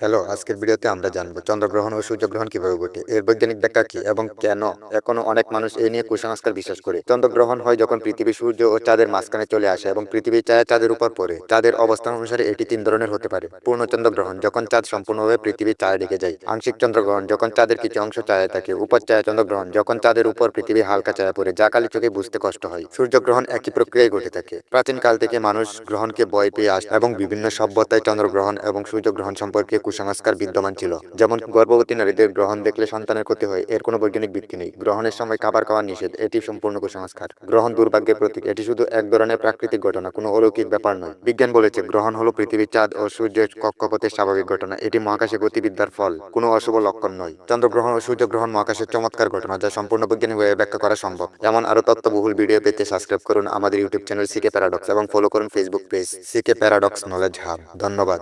Hello, আজকের ভিডিওতে আমরা জানব চন্দ্রগ্রহণ ও সূর্যগ্রহণ কীভাবে ঘটে, এর বৈজ্ঞানিক ব্যাখ্যা কি এবং কেন? এখনও অনেক মানুষ এই নিয়ে কুসংস্কার বিশ্বাস করে। চন্দ্রগ্রহণ হয় যখন পৃথিবী সূর্য ও চাঁদের মাঝখানে চলে আসে এবং পৃথিবী ছায়া চাঁদের উপর পড়ে। চাঁদের অবস্থান অনুসারে এটি তিন ধরনের হতে পারে। পূর্ণ চন্দ্রগ্রহণ, যখন চাঁদ সম্পূর্ণভাবে পৃথিবীর ছায়া ঢেকে যায়। আংশিক চন্দ্রগ্রহণ, যখন চাঁদের কিছু অংশ ছায়া থাকে। উপর ছায়া চন্দ্রগ্রহণ, যখন চাঁদের উপর পৃথিবী হালকা ছায়া পড়ে, যা কালি চোখে বুঝতে কষ্ট হয়। সূর্যগ্রহণ একই প্রক্রিয়ায় ঘটে থাকে। প্রাচীন কাল থেকে মানুষ গ্রহণকে ভয় পেয়ে আসে এবং বিভিন্ন সভ্যতায় চন্দ্রগ্রহণ এবং সূর্যগ্রহণ সম্পর্কে কুসংস্কার বিদ্যমান ছিল। যেমন গর্ভবতী নারীদের গ্রহণ দেখলে সন্তানের ক্ষতি হয়, এর কোনো বৈজ্ঞানিক ভিত্তি নেই। গ্রহণের সময় খাবার খাওয়া নিষেধ, এটি সম্পূর্ণ কুসংস্কার। গ্রহণ দুর্ভাগ্যের প্রতীক, এটি শুধু এক ধরনের প্রাকৃতিক ঘটনা, কোনো অলৌকিক ব্যাপার নয়। বিজ্ঞান বলেছে, গ্রহণ হলো পৃথিবীর চাঁদ ও সূর্যের কক্ষপথের স্বাভাবিক ঘটনা, এটি মহাকাশে গতিবিদ্যার ফল, কোনো অশুভ লক্ষণ নয়। চন্দ্রগ্রহণ ও সূর্যগ্রহণ মহাকাশের চমৎকার ঘটনা, যা সম্পূর্ণ বৈজ্ঞানিকভাবে ব্যাখ্যা করা সম্ভব। এমন আরও তথ্যবহুল ভিডিও পেতে সাবস্ক্রাইব করুন আমাদের ইউটিউব চ্যানেল সিকে প্যারাডক্স এবং ফলো করুন Facebook page CK paradox knowledge hub. ধন্যবাদ।